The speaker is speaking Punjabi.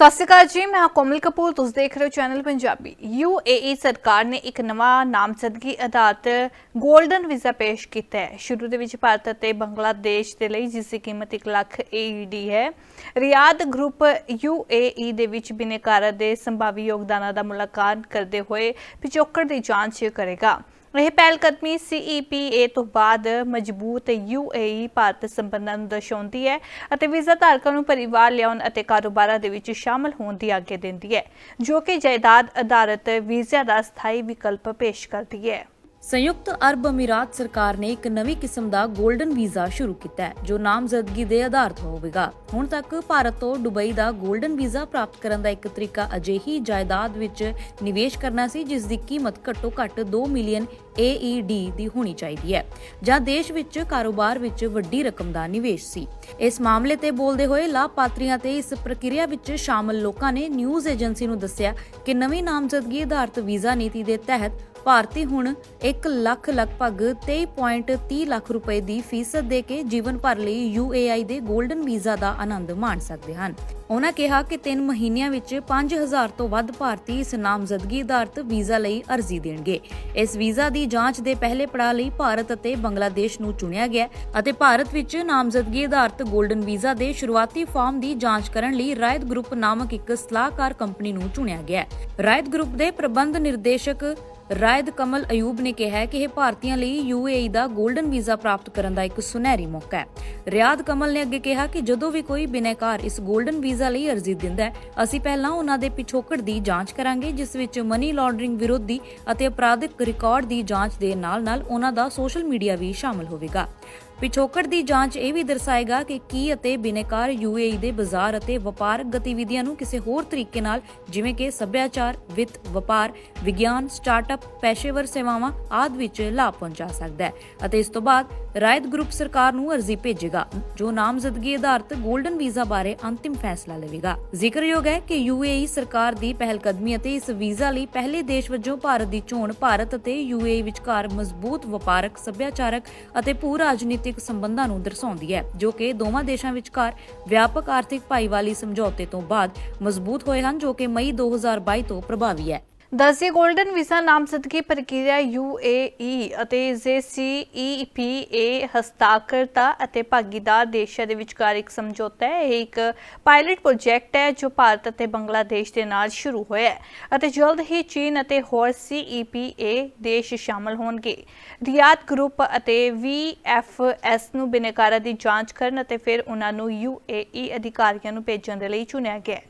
ਸਤਿ ਸ਼੍ਰੀ ਅਕਾਲ ਜੀ, ਮੈਂ ਕੋਮਲ ਕਪੂਰ, ਤੁਸੀਂ ਦੇਖ ਰਹੇ ਹੋ ਚੈਨਲ ਪੰਜਾਬੀ। UAE ਸਰਕਾਰ ਨੇ ਇੱਕ ਨਵਾਂ ਨਾਮਜ਼ਦਗੀ ਆਧਾਰਿਤ 골ਡਨ ਵੀਜ਼ਾ ਪੇਸ਼ ਕੀਤਾ ਹੈ। ਸ਼ੁਰੂ ਦੇ ਵਿੱਚ ਭਾਰਤ ਅਤੇ ਬੰਗਲਾਦੇਸ਼ ਦੇ ਲਈ ਜਿਸ ਦੀ ਕੀਮਤ 1 ਲੱਖ AED ਹੈ, ਰਿਆਦ ਗਰੁੱਪ UAE ਦੇ ਵਿੱਚ ਬਿਨੇਕਾਰਾਂ ਦੇ ਸੰਭਾਵੀ ਯੋਗਦਾਨਾਂ ਦਾ ਮੁਲਾਕਾਤ ਕਰਦੇ ਹੋਏ ਪਿਛੋਕੜ ਦੀ ਜਾਂਚ ਕਰੇਗਾ। ਇਹ ਪਹਿਲ ਕਦਮੀ CEPA ਤੋਂ ਬਾਅਦ ਮਜ਼ਬੂਤ UAE ਭਾਰਤ ਸੰਬੰਧਾਂ ਨੂੰ ਦਰਸਾਉਂਦੀ ਹੈ ਅਤੇ ਵੀਜ਼ਾ ਧਾਰਕਾਂ ਨੂੰ ਪਰਿਵਾਰ ਲਿਆਉਣ ਅਤੇ ਕਾਰੋਬਾਰਾਂ ਦੇ ਵਿੱਚ ਸ਼ਾਮਲ ਹੋਣ ਦੀ ਆਗਿਆ ਦਿੰਦੀ ਹੈ, ਜੋ ਕਿ ਜਾਇਦਾਦ ਆਧਾਰਿਤ ਵੀਜ਼ਾ ਦਾ ਸਥਾਈ ਵਿਕਲਪ ਪੇਸ਼ ਕਰਦੀ ਹੈ। ਸੰਯੁਕਤ ਅਰਬ ਅਮੀਰਾਤ ਸਰਕਾਰ ਨੇ ਇੱਕ ਨਵੀਂ ਕਿਸਮ ਦਾ 골ਡਨ ਵੀਜ਼ਾ ਸ਼ੁਰੂ ਕੀਤਾ ਹੈ, ਜੋ ਨਾਮਜ਼ਦਗੀ ਦੇ ਆਧਾਰ ਆਧਾਰਿਤ ਹੋਵੇਗਾ। ਹੁਣ ਤੱਕ ਭਾਰਤ ਤੋਂ ਦੁਬਈ ਦਾ 골ਡਨ ਵੀਜ਼ਾ ਪ੍ਰਾਪਤ ਕਰਨ ਦਾ ਇੱਕ ਤਰੀਕਾ ਅਜਿਹੀ ਜਾਇਦਾਦ ਵਿੱਚ ਨਿਵੇਸ਼ ਕਰਨਾ ਸੀ, ਜਿਸ ਦੀ ਕੀਮਤ ਘੱਟੋ-ਘੱਟ 2 ਮਿਲੀਅਨ AED ਦੀ ਹੋਣੀ ਚਾਹੀਦੀ ਹੈ, ਜਾਂ ਦੇਸ਼ ਵਿੱਚ ਕਾਰੋਬਾਰ ਵਿੱਚ ਵੱਡੀ ਰਕਮ ਦਾ ਨਿਵੇਸ਼ ਸੀ। ਇਸ ਮਾਮਲੇ ਤੇ ਬੋਲਦੇ ਹੋਏ ਲਾਭਪਾਤਰੀਆਂ ਤੇ ਇਸ ਪ੍ਰਕਿਰਿਆ ਵਿੱਚ ਸ਼ਾਮਲ ਲੋਕਾਂ ਨੇ ਨਿਊਜ਼ ਏਜੰਸੀ ਨੂੰ ਦੱਸਿਆ ਕਿ ਨਵੀਂ ਨਾਮਜ਼ਦਗੀ ਆਧਾਰਿਤ ਵੀਜ਼ਾ ਨੀਤੀ ਦੇ ਤਹਿਤ ਭਾਰਤੀ ਹੁਣ 1 ਲੱਖ ਲਗਭਗ 23.30 ਲੱਖ ਰੁਪਏ ਦੀ ਫੀਸਦ ਦੇ ਕੇ ਜੀਵਨ ਭਰ ਲਈ UAI ਦੇ 골ਡਨ ਵੀਜ਼ਾ ਦਾ ਆਨੰਦ ਮਾਣ ਸਕਦੇ ਹਨ। ਉਹਨਾਂ ਕਿਹਾ ਕਿ 3 ਮਹੀਨਿਆਂ ਵਿੱਚ 5000 ਤੋਂ ਵੱਧ ਭਾਰਤੀ ਇਸ ਨਾਮਜ਼ਦਗੀ ਆਧਾਰਿਤ ਵੀਜ਼ਾ ਲਈ ਅਰਜ਼ੀ ਦੇਣਗੇ। ਇਸ ਵੀਜ਼ਾ ਦੀ ਜਾਂਚ ਦੇ ਪਹਿਲੇ ਪੜਾਅ ਲਈ ਭਾਰਤ ਅਤੇ ਬੰਗਲਾਦੇਸ਼ ਨੂੰ ਚੁਣਿਆ ਗਿਆ ਅਤੇ ਭਾਰਤ ਵਿੱਚ ਨਾਮਜ਼ਦਗੀ ਆਧਾਰਿਤ 골ਡਨ ਵੀਜ਼ਾ ਦੇ ਸ਼ੁਰੂਆਤੀ ਫਾਰਮ ਦੀ ਜਾਂਚ ਕਰਨ ਲਈ ਰਾਇਤ ਗਰੁੱਪ ਨਾਮਕ ਇੱਕ ਸਲਾਹਕਾਰ ਕੰਪਨੀ ਨੂੰ ਚੁਣਿਆ ਗਿਆ ਹੈ। ਰਾਇਤ ਗਰੁੱਪ ਦੇ ਪ੍ਰਬੰਧ ਨਿਰਦੇਸ਼ਕ ਰਾਇਦ ਕਮਲ ਅਯੂਬ ਨੇ ਕਿਹਾ ਕਿ ਇਹ ਭਾਰਤੀਆਂ ਲਈ UAE ਦਾ 골ਡਨ ਵੀਜ਼ਾ ਪ੍ਰਾਪਤ ਕਰਨ ਦਾ ਇੱਕ ਸੁਨਹਿਰੀ ਮੌਕਾ ਹੈ। ਰਿਆਦ ਕਮਲ ਨੇ ਅੱਗੇ ਕਿਹਾ ਕਿ ਜਦੋਂ ਵੀ ਕੋਈ ਬਿਨੈਕਾਰ ਇਸ 골ਡਨ ਵੀਜ਼ਾ ਲਈ ਅਰਜ਼ੀ ਦਿੰਦਾ ਹੈ, ਅਸੀਂ ਪਹਿਲਾਂ ਉਹਨਾਂ ਦੇ ਪਿਛੋਕੜ ਦੀ ਜਾਂਚ ਕਰਾਂਗੇ, ਜਿਸ ਵਿੱਚ ਮਨੀ ਲਾਂਡਰਿੰਗ ਵਿਰੋਧੀ ਅਤੇ ਅਪਰਾਧਿਕ ਰਿਕਾਰਡ ਦੀ ਜਾਂਚ ਦੇ ਨਾਲ-ਨਾਲ ਉਹਨਾਂ ਦਾ ਸੋਸ਼ਲ ਮੀਡੀਆ ਵੀ ਸ਼ਾਮਲ ਹੋਵੇਗਾ। ਪਿਛੋਕੜ ਦੀ ਜਾਂਚ ਇਹ ਵੀ ਦਰਸਾਏਗਾ ਕਿ ਕੀ ਅਤੇ ਬਿਨੇਕਾਰ UAE ਦੇ ਬਾਜ਼ਾਰ ਅਤੇ ਵਪਾਰਕ ਗਤੀਵਿਧੀਆਂ ਨੂੰ ਕਿਸੇ ਹੋਰ ਤਰੀਕੇ ਨਾਲ, ਜਿਵੇਂ ਕਿ ਸੱਭਿਆਚਾਰ, ਵਿੱਤ, ਵਪਾਰ, ਵਿਗਿਆਨ, ਸਟਾਰਟਅਪ, ਪੇਸ਼ੇਵਰ ਸੇਵਾਵਾਂ ਆਦਿ ਵਿੱਚ ਲਾਭ ਪਹੁੰਚਾ ਸਕਦਾ ਹੈ। ਅਤੇ ਇਸ ਤੋਂ ਬਾਅਦ ਰਾਇਤ ਗਰੁੱਪ ਸਰਕਾਰ ਨੂੰ ਅਰਜ਼ੀ ਭੇਜੇਗਾ, ਜੋ ਨਾਮਜ਼ਦਗੀ ਆਧਾਰਿਤ 골ਡਨ ਵੀਜ਼ਾ ਬਾਰੇ ਅੰਤਿਮ ਫੈਸਲਾ ਲਵੇਗਾ। ਜ਼ਿਕਰਯੋਗ ਹੈ ਕਿ UAE ਸਰਕਾਰ ਦੀ ਪਹਿਲਕਦਮੀ ਅਤੇ ਇਸ ਵੀਜ਼ਾ ਲਈ ਪਹਿਲੇ ਦੇਸ਼ ਵਜੋਂ ਭਾਰਤ ਦੀ ਚੋਣ ਭਾਰਤ ਅਤੇ UAE ਵਿਚਕਾਰ ਮਜ਼ਬੂਤ ਵਪਾਰਕ, ਸੱਭਿਆਚਾਰਕ ਅਤੇ ਭੂ ਰਾਜਨੀਤਿਕ ਸੰਬੰਧਾਂ ਨੂੰ ਦਰਸਾਉਂਦੀ ਹੈ, ਜੋ ਕਿ ਦੋਵਾਂ ਦੇਸ਼ਾਂ ਵਿਚਕਾਰ ਵਿਆਪਕ ਆਰਥਿਕ ਭਾਈਵਾਲੀ ਸਮਝੌਤੇ ਤੋਂ ਬਾਅਦ ਮਜ਼ਬੂਤ ਹੋਏ ਹਨ, ਜੋ ਕਿ ਮਈ 2022 ਤੋਂ ਪ੍ਰਭਾਵੀ ਹੈ। ਦਸੀ 골ਡਨ ਵੀਜ਼ਾ ਨਾਮਜ਼ਦਗੀ ਪ੍ਰਕਿਰਿਆ UAE ਅਤੇ ਇਸ ਦੇ CEPA ਹਸਤਾਖਰਤਾ ਅਤੇ ਭਾਗੀਦਾਰ ਦੇਸ਼ਾਂ ਦੇ ਵਿਚਕਾਰ ਇੱਕ ਸਮਝੌਤਾ ਹੈ। ਇਹ ਇੱਕ ਪਾਇਲਟ ਪ੍ਰੋਜੈਕਟ ਹੈ ਜੋ ਭਾਰਤ ਅਤੇ ਬੰਗਲਾਦੇਸ਼ ਦੇ ਨਾਲ ਸ਼ੁਰੂ ਹੋਇਆ ਹੈ ਅਤੇ ਜਲਦ ਹੀ ਚੀਨ ਅਤੇ ਹੋਰ CEPA ਦੇਸ਼ ਸ਼ਾਮਲ ਹੋਣਗੇ। ਰਿਆਦ ਗਰੁੱਪ ਅਤੇ VFS ਨੂੰ ਬਿਨੇਕਾਰਾਂ ਦੀ ਜਾਂਚ ਕਰਨ ਅਤੇ ਫਿਰ ਉਹਨਾਂ ਨੂੰ UAE ਅਧਿਕਾਰੀਆਂ ਨੂੰ ਭੇਜਣ ਦੇ ਲਈ ਚੁਣਿਆ ਗਿਆ ਹੈ।